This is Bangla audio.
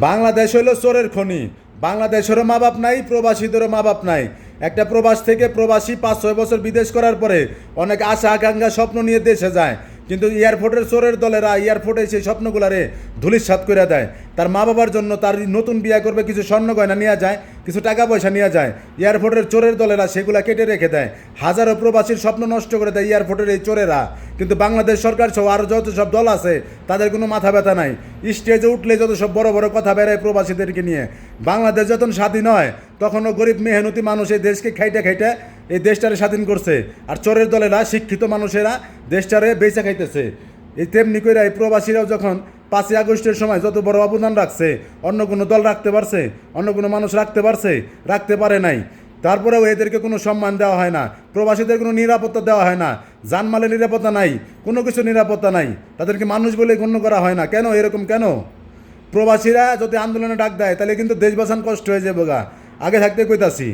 বাংলাদেশ হইল চোরের খনি। বাংলাদেশেরও মা বাপ নাই, প্রবাসীদেরও মা বাপ নাই। একটা প্রবাস থেকে প্রবাসী পাঁচ, ছয় বছর বিদেশ করার পরে অনেক আশা, আকাঙ্ক্ষা, স্বপ্ন নিয়ে দেশে যায়। কিন্তু এয়ারপোর্টের চোরের দলেরা এয়ারপোর্টে সেই স্বপ্নগুলারে ধুলিসাৎ করে দেয়। তার মা বাবার জন্য তার নতুন বিয়ে করবে, কিছু স্বর্ণ গয়না নিয়ে যায়, কিছু টাকা পয়সা নিয়ে যায়। এয়ারপোর্টের চোরের দলেরা সেগুলা কেটে রেখে দেয়। হাজারো প্রবাসীর স্বপ্ন নষ্ট করে দেয় এয়ারপোর্টের এই চোরেরা। কিন্তু বাংলাদেশ সরকার সহ আরও যত সব দল আছে, তাদের কোনো মাথা ব্যথা নাই। স্টেজে উঠলে যত সব বড় বড় কথা বেড়ায় প্রবাসীদেরকে নিয়ে। বাংলাদেশ যখন স্বাধীন হয়, তখনও গরিব মেহনতি মানুষ এই দেশকে খাইটে খাইটে এই দেশটারে স্বাধীন করছে। আর চোরের দলেরা, শিক্ষিত মানুষেরা দেশটারে বেচা খাইতেছে। এই তেমনি করে এই প্রবাসীরাও যখন পাঁচই আগস্টের সময় যত বড় অবদান রাখছে, অন্য কোনো দল রাখতে পারছে, অন্য কোনো মানুষ রাখতে পারছে, রাখতে পারে নাই। তারপরেও এদেরকে কোনো সম্মান দেওয়া হয় না। প্রবাসীদের কোনো নিরাপত্তা দেওয়া হয় না। জানমালের নিরাপত্তা নাই, কোনো কিছু নিরাপত্তা নাই। তাদেরকে মানুষ বলে গণ্য করা হয় না। কেন? এরকম কেন? প্রবাসীরা যদি আন্দোলনে ডাক দেয়, তাহলে কিন্তু দেশ কষ্ট হয়ে যাবে গা। আগে থাকতে কইতাছি।